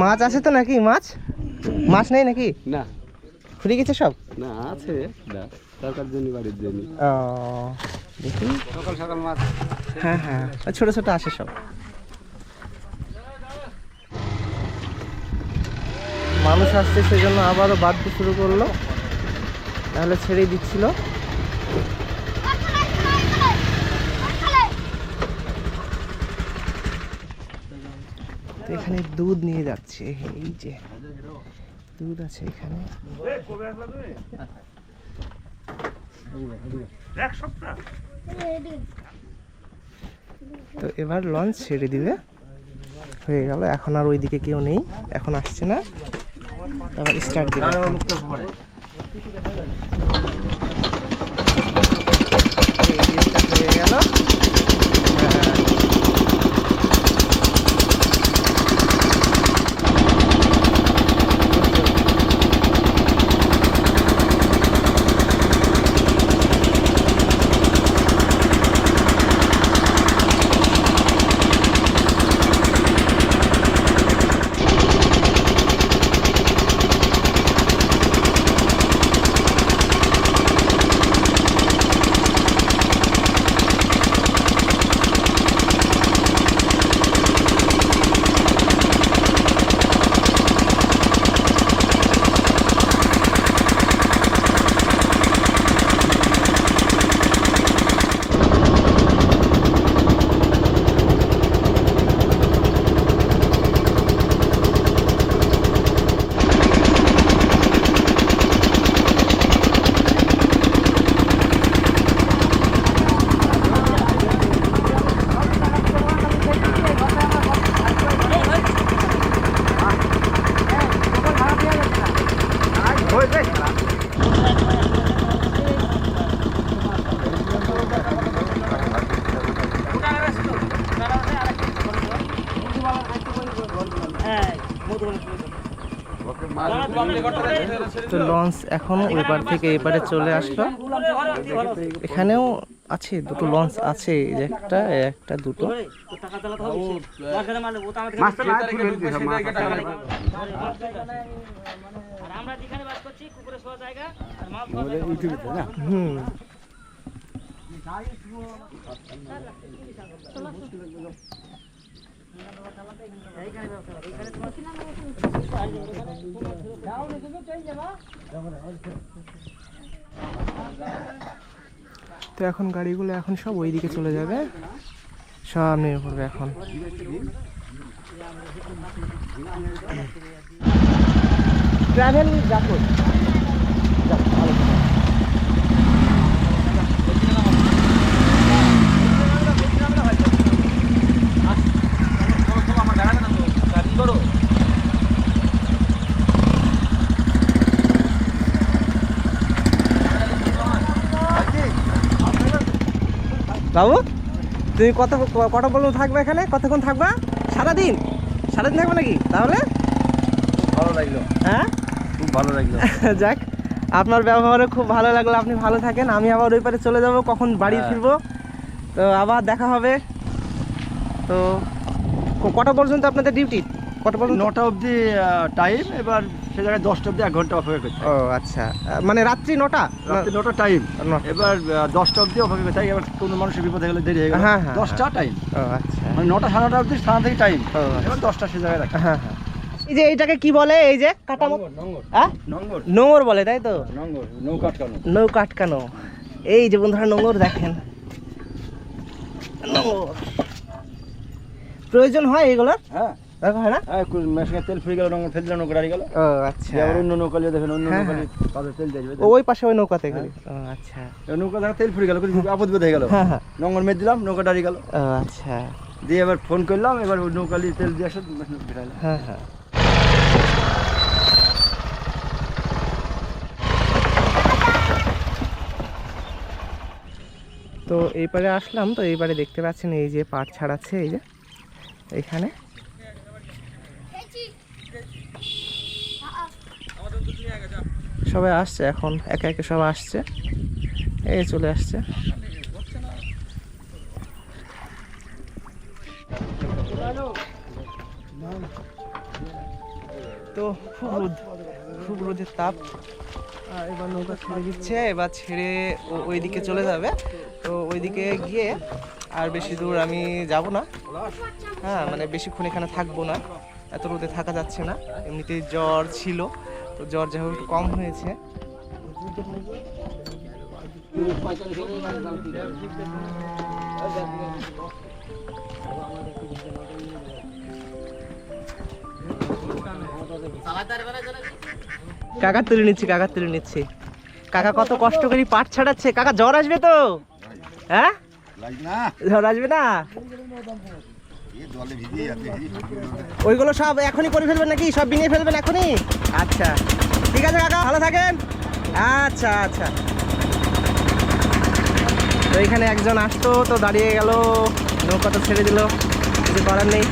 মাছ আছে তো নাকি? মাছ? মাছ নেই নাকি? না। ফুরিয়ে গেছে সব? না আছে। না দরকার জন্য বাড়ির জন্য। ও দেখি। সকাল সকাল মাছ। হ্যাঁ হ্যাঁ ছোট ছোট আসে সব। মানুষ আসছে সেজন্য আবারও বাঁধতে শুরু করল। তাহলে ছেড়ে দিচ্ছিল। এখানে দুধ নিয়ে যাচ্ছে এই যে। দুধ আছে এখানে। তো এবার লঞ্চ ছেড়ে দিবে। হয়ে গেল এখন আর ওইদিকে কেউ নেই এখন আসছে না। আবার স্টার্ট দিবে হয়ে গেল হ্যাঁ। তো লঞ্চ এখনও ওই পার থেকে এই পারে চলে আসলো। এখানেও আছে দুটো লঞ্চ আছে একটা একটা দুটো। আমরা যেখানে বাস করছি তো এখন গাড়িগুলো এখন সব ওই দিকে চলে যাবে। সব নেমে পড়বে এখন। ট্রাভেল জাকুর বাবু তুমি কত কটা পর্যন্ত থাকবে এখানে? কতক্ষণ থাকবা? সারাদিন? সারাদিন থাকবে নাকি? তাহলে? ভালো লাগল। হ্যাঁ? খুব ভালো লাগল। যাক আপনার ব্যবহারে খুব ভালো লাগল আপনি ভালো থাকেন। আমি আবার ওই পারে চলে যাব কখন বাড়ি হ্যাঁ। ফিরবো। তো আবার দেখা হবে। তো কটা পর্যন্ত আপনাদের ডিউটি? কটা পর্যন্ত? নটা অবধি টাইম এবার সে জায়গায় দশটা অবধি এক ঘণ্টা অপেক্ষা করতে ও আচ্ছা। মানে রাত্রি নটা? রাত্রি নটা টাইম। এবার দশটা অবধি অপেক্ষা করতে হয় এবার কোনো মানুষের বিপদ হয়ে গেলে দেরি হয়ে গেল। হ্যাঁ, হ্যাঁ, দশটা টাইম ও আচ্ছা। মানে নটা সাড়ে নটা অবধি থানা থেকে টাইম আচ্ছা। এবার দশটা সে জায়গায় রাখে। হ্যাঁ হ্যাঁ। এই যে এইটাকে কি বলে? এই যে কাটামো হ্যাঁ? নোংর বলে তাই তো? নঙ্গর। নৌকা আটকানো নৌকা আটকানো এই যে বন্ধুরা নোংর দেখেন। নোঙর। প্রয়োজন হয় এগুলোর হ্যাঁ। দেখো হয় না? মেশিনে তেল ফুরিয়ে গেল নৌকা দাঁড়িয়ে গেল। ও আচ্ছা। আবার অন্য নৌকা লিয়ে দেখেন অন্য হ্যাঁ, নৌকা হ্যাঁ। কাজে তেল দিয়ে ওই পাশে ওই নৌকাতে গেলি। আচ্ছা। নৌকা দেখা তেল ফুরিয়ে গেল আপদ বোধ হয়ে গেল নঙ্গর দিলাম নৌকা গেল। আচ্ছা। দিয়ে এবার ফোন করলাম এবার ওই নৌকা তেল দিয়ে আসে হ্যাঁ হ্যাঁ। তো এই পারে আসলাম তো এই পারে দেখতে পাচ্ছেন এই যে পাট ছাড়াচ্ছে এই যে এখানে সবাই আসছে এখন, একে একে সব আসছে। এই চলে আসছে। তো খুব রোদ, খুব রোদের তাপ। এবার নৌকা ছেড়ে দিচ্ছে, এবার ছেড়ে ওইদিকে চলে যাবে। তো ওইদিকে গিয়ে আর বেশি দূর আমি যাব না। হ্যাঁ মানে বেশিক্ষণ এখানে থাকব না। এত রোদে থাকা যাচ্ছে না। এমনিতেই জ্বর ছিল। তো জ্বর যা একটু কম হয়েছে। কাকা তুলে নিচ্ছি কাকা তুলে নিচ্ছি। কাকা কত কষ্ট করে পাট ছাড়াচ্ছে। কাকা জ্বর আসবে তো? হ্যাঁ? জ্বর আসবে না? ওইগুলো সব এখনই করে ফেলবেন নাকি? সব বিনিয়ে ফেলবেন এখনই? আচ্ছা। ঠিক আছে কাকা ভালো থাকেন। আচ্ছা আচ্ছা। তো এখানে একজন আসতো তো দাঁড়িয়ে গেল নৌকা তো ছেড়ে দিল কিছু করার নেই।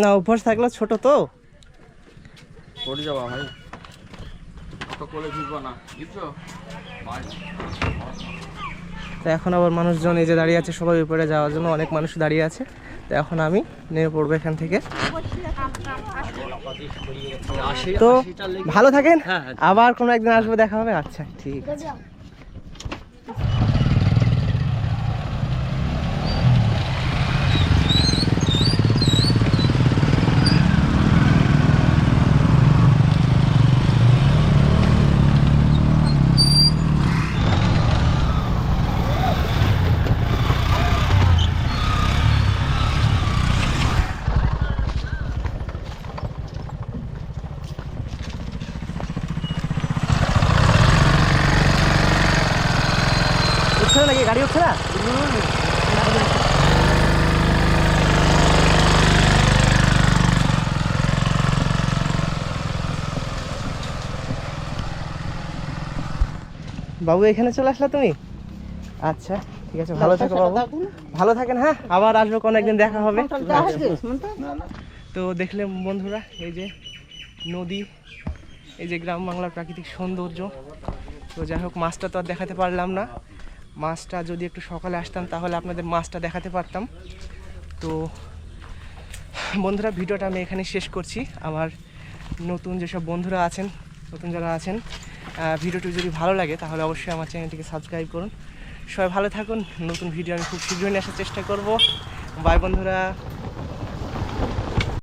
না অভ্যাস থাকলে ছোট তো। পড়ে ভাই। তো কোলে ফিরবো না বুঝছ? তো এখন আবার মানুষজন এই যে দাঁড়িয়ে আছে সবাই উপরে যাওয়ার জন্য অনেক মানুষ দাঁড়িয়ে আছে। তো এখন আমি নেমে পড়ব এখান থেকে। তো ভালো থাকেন। আবার কোনো একদিন আসব দেখা হবে? আচ্ছা ঠিক আছে। উঠছে নাকি? গাড়ি উঠছে না বাবু, এখানে চলে আসলা তুমি? আচ্ছা ঠিক আছে, ভালো থেকো বাবু। ভালো থাকেন হ্যাঁ? আবার আসব কোনো একদিন দেখা হবে। তো দেখলে বন্ধুরা, এই যে নদী, এই যে গ্রাম বাংলার প্রাকৃতিক সৌন্দর্য। তো যাই হোক, মাছটা তো আর দেখাতে পারলাম না। মাছটা যদি একটু সকালে আসতাম, তাহলে আপনাদের মাছটা দেখাতে পারতাম। তো, বন্ধুরা, ভিডিওটা আমি এখানে শেষ করছি। আমার নতুন যেসব বন্ধুরা আছেন, নতুন যারা আছেন ভিডিওটি যদি ভালো লাগে, তাহলে অবশ্যই আমার চ্যানেলটিকে সাবস্ক্রাইব করুন। সবাই ভালো থাকুন। নতুন ভিডিও আমি খুব শীঘ্রই নিয়ে আসার চেষ্টা করব। বাই, বন্ধুরা।